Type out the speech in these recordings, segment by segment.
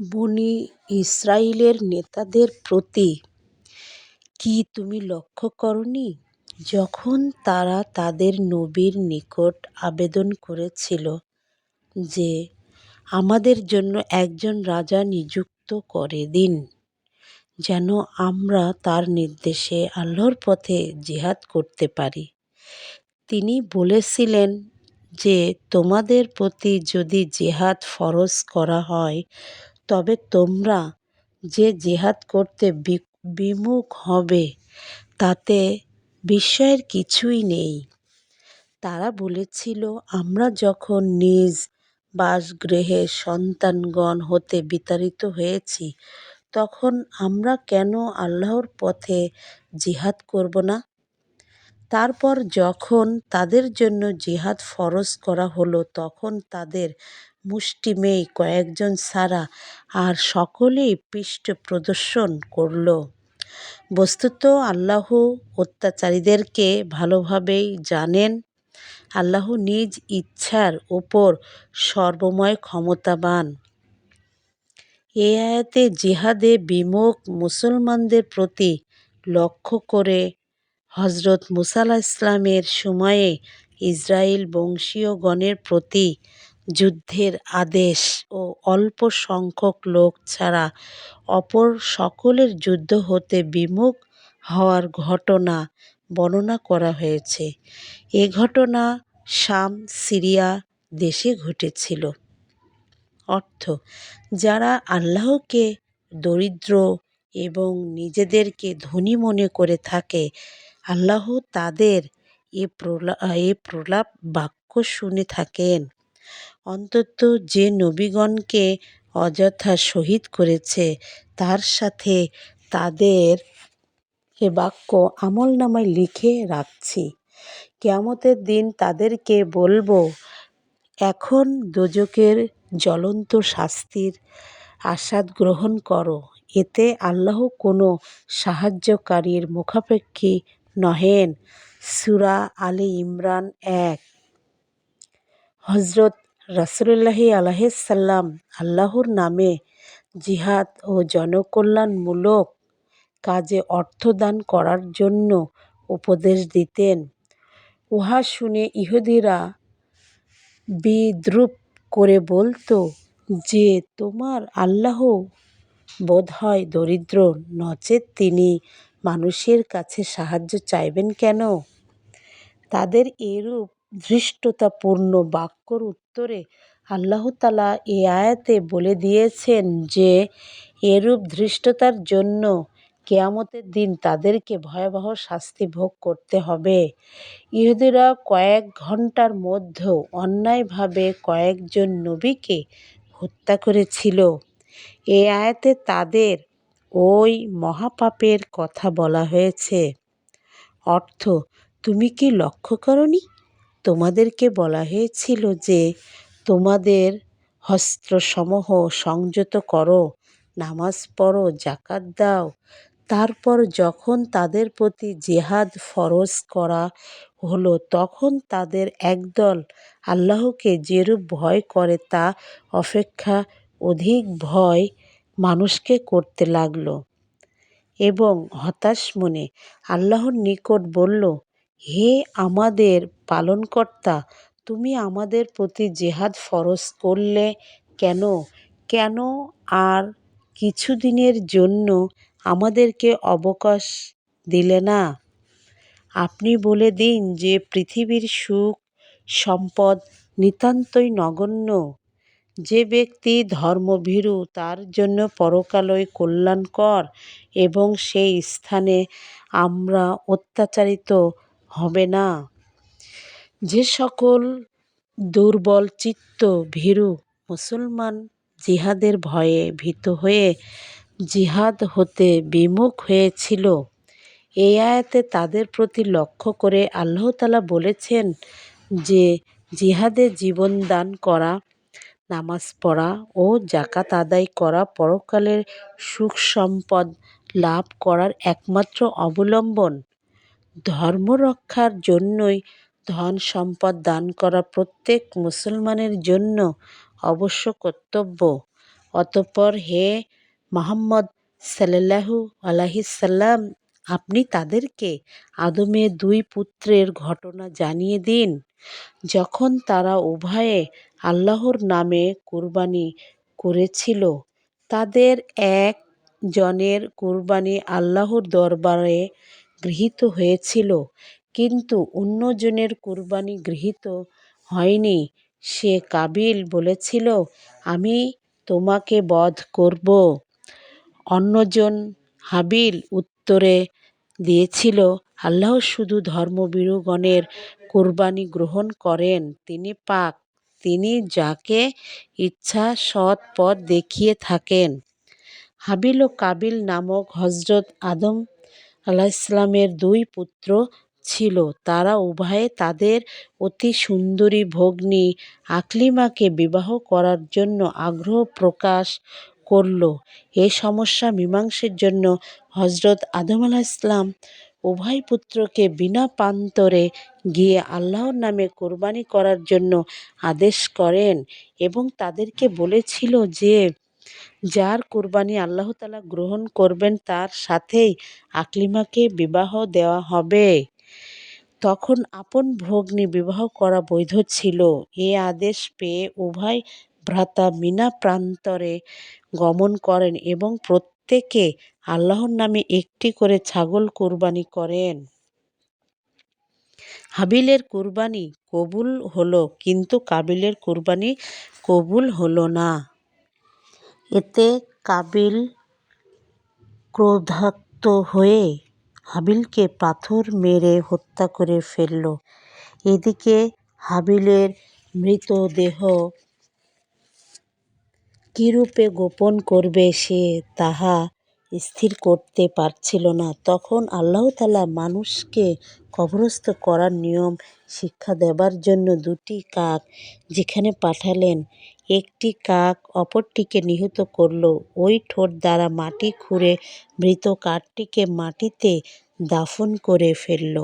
বনী ইসরাইলের নেতাদের প্রতি কি তুমি লক্ষ্য করনি? যখন তারা তাদের নবীর নিকট আবেদন করেছিল যে আমাদের জন্য একজন রাজা নিযুক্ত করে দিন, যেন আমরা তার নির্দেশে আল্লাহর পথে জিহাদ করতে পারি। তিনি বলেছিলেন যে, তোমাদের প্রতি যদি জেহাদ ফরজ করা হয় তবে তোমরা যে জেহাদ করতে বিমুখ হবে, তাতে বিস্ময়ের কিছুই নেই। তারা বলেছিল, আমরা যখন নিজ বাসগৃহে সন্তানগণ হতে বিতাড়িত হয়েছি, তখন আমরা কেন আল্লাহর পথে জিহাদ করব না? তারপর যখন তাদের জন্য জিহাদ ফরজ করা হলো, তখন তাদের মুষ্টিমেয় কয়েকজন ছাড়া আর সকলেই পৃষ্ঠ প্রদর্শন করল। বস্তুত আল্লাহ অত্যাচারীদেরকে ভালোভাবেই জানেন। আল্লাহ নিজ ইচ্ছার ওপর সর্বময় ক্ষমতাবান। এ আয়াতে জিহাদে বিমুখ মুসলমানদের প্রতি লক্ষ্য করে হজরত মুসা ইসলামের সময়ে ইসরায়েল বংশীয়গণের প্রতি যুদ্ধের আদেশ ও অল্প সংখ্যক লোক ছাড়া অপর সকলের যুদ্ধ হতে বিমুখ হওয়ার ঘটনা বর্ণনা করা হয়েছে। এ ঘটনা শাম, সিরিয়া দেশে ঘটেছিল। অর্থ, যারা আল্লাহকে দরিদ্র এবং নিজেদেরকে ধনী মনে করে থাকে, আল্লাহ তাদের এ প্রলা, এ প্রলাপ বাক্য শুনে থাকেন। অন্তত যে নবীগণকে অযথা শহীদ করেছে, তার সাথে তাদের এ বাক্য আমল নামায় লিখে রাখছি। কেয়ামতের দিন তাদেরকে বলব, এখন দোজকের জ্বলন্ত শাস্তির আস্বাদ গ্রহণ করো। এতে আল্লাহ কোনো সাহায্যকারীর মুখাপেক্ষী নহেন। সুরা আলী ইমরান এক। হজরত রাসুলুল্লাহি আলাহিসাল্লাম আল্লাহর নামে জিহাদ ও জনকল্যাণমূলক কাজে অর্থ দান করার জন্য উপদেশ দিতেন। উহা শুনে ইহুদিরা বিদ্রুপ করে বলতো, যে তোমার আল্লাহ বোধহয় দরিদ্র নচেৎ তিনি মানুষের কাছে সাহায্য চাইবেন কেন? তাদের এরূপ ধৃষ্টতাপূর্ণ বাক্যর উত্তরে আল্লাহ তালা এ আয়াতে বলে দিয়েছেন যে, এরূপ ধৃষ্টতার জন্য কেয়ামতের দিন তাদেরকে ভয়াবহ শাস্তি ভোগ করতে হবে। ইহুদিরা কয়েক ঘণ্টার মধ্যেও অন্যায়ভাবে কয়েকজন নবীকে হত্যা করেছিল। এ আয়াতে তাদের ওই মহাপাপের কথা বলা হয়েছে। অর্থ, তুমি কি লক্ষ্য করনি? তোমাদেরকে বলা হয়েছিল যে, তোমাদের হস্ত্রসমূহ সংযত করো, নামাজ পড়ো জাকাত দাও। তারপর যখন তাদের প্রতি জেহাদ ফরজ করা হলো, তখন তাদের একদল আল্লাহকে যেরূপ ভয় করে, তা অপেক্ষা অধিক ভয় মানুষকে করতে লাগল। এবং হতাশ মনে আল্লাহর নিকট বলল হে আমাদের পালনকর্তা, তুমি আমাদের প্রতি জেহাদ ফরজ করলে কেন? কেন আর কিছুদিনের জন্য আমাদেরকে অবকাশ দিলে না? আপনি বলে দিন যে পৃথিবীর সুখ, সম্পদ নিতান্তই নগণ্য। যে ব্যক্তি ধর্মভীরু, তার জন্য পরকালই কল্যাণকর এবং সেই স্থানে আমরা অত্যাচারিত হবে না। যে সকল দুর্বল চিত্ত ভীরু মুসলমান জিহাদের ভয়ে ভীত হয়ে জিহাদ হতে বিমুখ হয়েছিল এই আয়াতে তাদের প্রতি লক্ষ্য করে আল্লাহ তালা বলেছেন যে, জিহাদে জীবন দান করা, নামাজ পড়া ও জাকাত আদায় করা পরকালের সুখ সম্পদ লাভ করার একমাত্র অবলম্বন ধর্ম রক্ষার জন্যই ধন সম্পদ দান করা প্রত্যেক মুসলমানের জন্য অবশ্য কর্তব্য। অতঃপর হে মোহাম্মদ সাল্লাল্লাহু আলাইহি সাল্লাম, আপনি তাদেরকে আদমের দুই পুত্রের ঘটনা জানিয়ে দিন। যখন তারা উভয়ে আল্লাহর নামে কুরবানি করেছিল, তাদের এক জনের কুরবানি আল্লাহর দরবারে গৃহীত হয়েছিল, কিন্তু অন্যজনের কুরবানি গৃহীত হয়নি। সে কাবিল বলেছিল, আমি তোমাকে বধ করব। অন্যজন হাবিল উত্তরে দিয়েছিল, আল্লাহ শুধু ধর্মভীরুগণের কুরবানি গ্রহণ করেন। তিনি পাক, তিনি যাকে ইচ্ছা সৎ পথ দেখিয়ে থাকেন। হাবিল ও কাবিল নামক হজরত আদম আলাইসালামের দুই পুত্র ছিল। তারা উভয়ে তাদের অতি সুন্দরী ভগ্নী আকলিমাকে বিবাহ করার জন্য আগ্রহ প্রকাশ করল। এ সমস্যা মীমাংসের জন্য হজরত আদম আলাহ ইসলাম উভয় পুত্রকে বিনা প্রান্তরে গিয়ে আল্লাহর নামে কোরবানি করার জন্য আদেশ করেন এবং তাদেরকে বলেছিল যে যার কোরবানি আল্লাহ তালা গ্রহণ করবেন, তার সাথেই আকলিমাকে বিবাহ দেওয়া হবে। তখন আপন ভগ্নী বিবাহ করা বৈধ ছিল। এ আদেশ পেয়ে উভয় ভ্রাতা বিনা প্রান্তরে গমন করেন এবং প্রত্যেকে আল্লাহর নামে একটি করে ছাগল কোরবানি করেন। হাবিলের কুরবানি কবুল হলো, কিন্তু কাবিলের কুরবানি কবুল হলো না। এতে কাবিল ক্রোধাক্ত হয়ে হাবিলকে পাথর মেরে হত্যা করে ফেলল। এদিকে হাবিলের মৃতদেহ কিরূপে গোপন করবে সে তাহা স্থির করতে পারছিল না। তখন আল্লাহ তালা মানুষকে কবরস্থ করার নিয়ম শিক্ষা দেবার জন্য দুটি কাক যেখানে পাঠালেন। একটি কাক অপরটিকে নিহত করল। ওই ঠোঁট দ্বারা মাটি খুঁড়ে মৃত কাকটিকে মাটিতে দাফন করে ফেলল।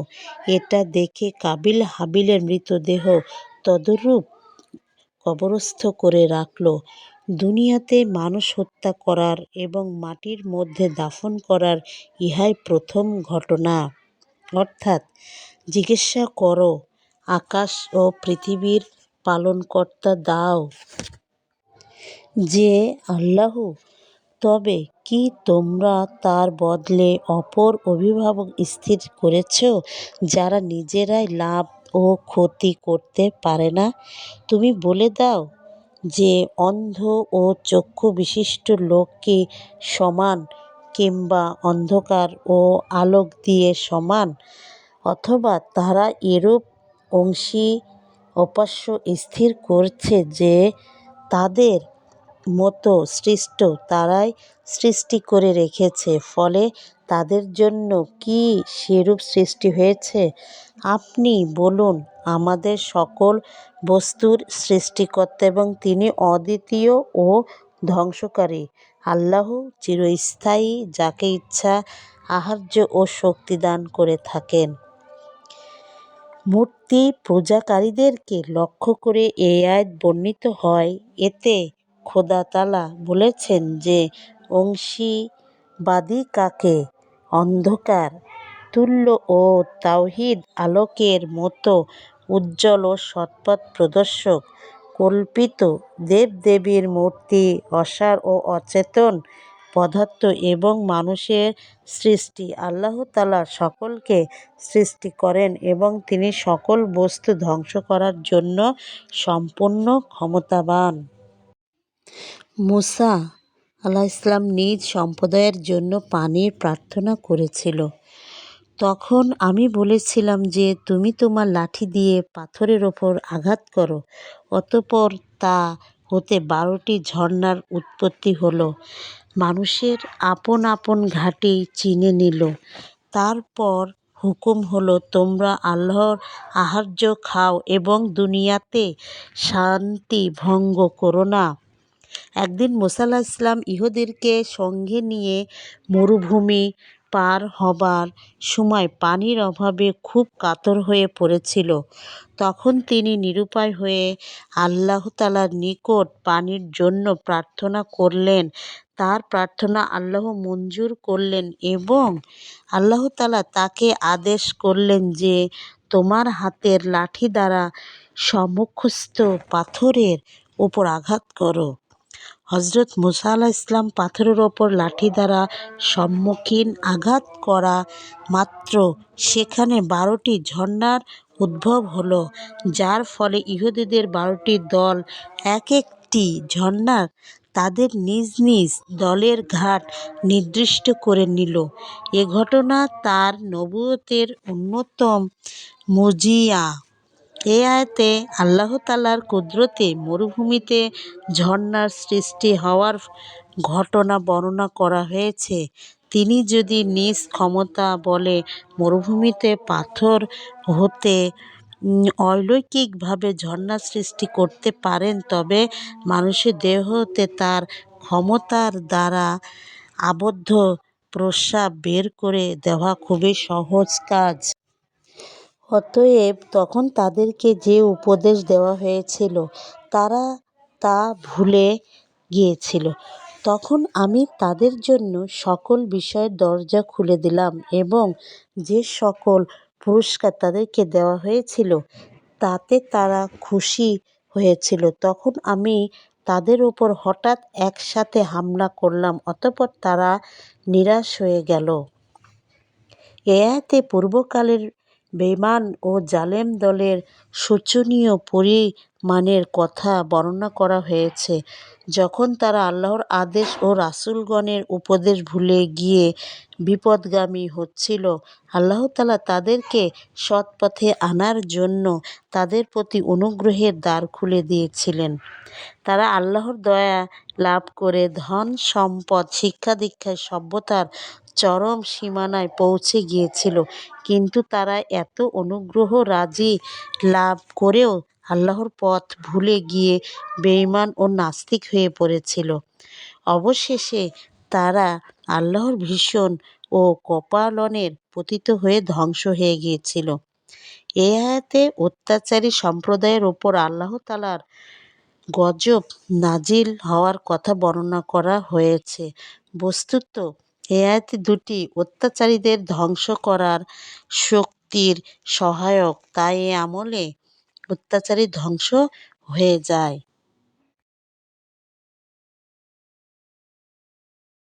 এটা দেখে কাবিল হাবিলের মৃতদেহ তদরূপ কবরস্থ করে রাখল। দুনিয়াতে মানুষ হত্যা করার এবং মাটির মধ্যে দাফন করার ইহাই প্রথম ঘটনা। অর্থাৎ, জিজ্ঞাসা করো আকাশ ও পৃথিবীর পালনকর্তা দাও। যে আল্লাহ, তবে কি তোমরা তার বদলে অপর অভিভাবক স্থির করেছ, যারা নিজেরাই লাভ ও ক্ষতি করতে পারে না? তুমি বলে দাও যে অন্ধ ও চক্ষু বিশিষ্ট লোক কি সমান কিংবা অন্ধকার ও আলোক দিয়ে সমান? অথবা তারা এরূপ অংশী উপাস্য স্থির করছে যে তাদের মতো সৃষ্ট তারাই সৃষ্টি করে রেখেছে। ফলে তাদের জন্য কি সেরূপ সৃষ্টি হয়েছে? আপনি বলুন, আমাদের সকল বস্তুর সৃষ্টিকর্তা এবং তিনি অদ্বিতীয় ও ধ্বংসকারী। আল্লাহ চিরস্থায়ী যাকে ইচ্ছা, আহার্য ও শক্তি দান করে থাকেন। মূর্তি পূজাকারীদেরকে লক্ষ্য করে এই আয়াত বর্ণিত হয়। এতে খোদা তালা বলেছেন যে, অংশীবাদী কাকে? অন্ধকার, তুল্য ও তাওহিদ আলোকের মতো উজ্জ্বল ও সৎপথ প্রদর্শক, কল্পিত দেবদেবীর মূর্তি অসার ও অচেতন পদার্থ এবং মানুষের সৃষ্টি। আল্লাহ তালা সকলকে সৃষ্টি করেন এবং তিনি সকল বস্তু ধ্বংস করার জন্য সম্পূর্ণ ক্ষমতাবান। মুসা আল্লাহ আলাইসলাম নিজ সম্প্রদায়ের জন্য পানির প্রার্থনা করেছিল। তখন আমি বলেছিলাম যে, তুমি তোমার লাঠি দিয়ে পাথরের ওপর আঘাত করো, অতঃপর তা হতে বারোটি ঝর্ণার উৎপত্তি হলো। মানুষের আপন আপন ঘাঁটি চিনে নিল। তারপর হুকুম হলো, তোমরা আল্লাহর আহার্য খাও এবং দুনিয়াতে শান্তি ভঙ্গ করো না। একদিন মোসাল্লাহ ইসলাম ইহুদেরকে সঙ্গে নিয়ে মরুভূমি পার হবার সময় পানির অভাবে খুব কাতর হয়ে পড়েছিল। তখন তিনি নিরুপায় হয়ে আল্লাহ তালার নিকট পানির জন্য প্রার্থনা করলেন। তার প্রার্থনা আল্লাহ মঞ্জুর করলেন এবং আল্লাহ তালা তাকে আদেশ করলেন যে তোমার হাতের লাঠি দ্বারা সম্মুখস্থ পাথরের ওপর আঘাত করো। হজরত মুসা আলাহ ইসলাম পাথরের ওপর লাঠি দ্বারা সম্মুখীন আঘাত করা মাত্র সেখানে বারোটি ঝর্ণার উদ্ভব হলো, যার ফলে ইহুদিদের বারোটি দল, এক একটি ঝর্ণার তাদের নিজ নিজ দলের ঘাট নির্দিষ্ট করে নিল। এ ঘটনা তার নবুয়তের অন্যতম মুজিয়া। এ আয়াতে আল্লাহ তালার কুদরতে মরুভূমিতে ঝর্ণার সৃষ্টি হওয়ার ঘটনা বর্ণনা করা হয়েছে। তিনি যদি নিজ ক্ষমতা বলে মরুভূমিতে পাথর হতে অলৌকিকভাবে ঝর্ণা সৃষ্টি করতে পারেন, তবে মানুষের দেহ হতে তার ক্ষমতার দ্বারা আবদ্ধ প্রস্রাব বের করে দেওয়া খুবই সহজ কাজ। অতএব তখন তাদেরকে যে উপদেশ দেওয়া হয়েছিল, তারা তা ভুলে গিয়েছিল। তখন আমি তাদের জন্য সকল বিষয়ের দরজা খুলে দিলাম এবং যে সকল পুরস্কার তাদেরকে দেওয়া হয়েছিল, তাতে তারা খুশি হয়েছিল। তখন আমি তাদের ওপর হঠাৎ একসাথে হামলা করলাম, অতপর তারা নিরাশ হয়ে গেল। এ আয়াতে পূর্বকালের বেঈমান ও জালেম দলের শোচনীয় পরিণামের কথা বর্ণনা করা হয়েছে। যখন তারা আল্লাহর আদেশ ও রাসূলগণের উপদেশ ভুলে গিয়ে বিপদগামী হচ্ছিল, আল্লাহ তাআলা তাদেরকে সৎ পথে আনার জন্য তাদের প্রতি অনুগ্রহের দ্বার খুলে দিয়েছিলেন। তারা আল্লাহর দয়া লাভ করে ধন, সম্পদ, শিক্ষা দীক্ষায় সভ্যতার চরম সীমানায় পৌঁছে গিয়েছিল। কিন্তু তারা এত অনুগ্রহ রাজি লাভ করেও আল্লাহর পথ ভুলে গিয়ে বেঈমান ও নাস্তিক হয়ে পড়েছিল। অবশেষে তারা আল্লাহর ভীষণ ও কপালনের পতিত হয়ে ধ্বংস হয়ে গিয়েছিল। এ আয়াতে অত্যাচারী সম্প্রদায়ের ওপর আল্লাহ তালার গজব নাজিল হওয়ার কথা বর্ণনা করা হয়েছে। বস্তুত, এ আয়াতে দুটি অত্যাচারীদের ধ্বংস করার শক্তির সহায়ক। তাই এ আমলে অত্যাচারী ধ্বংস হয়ে যায়।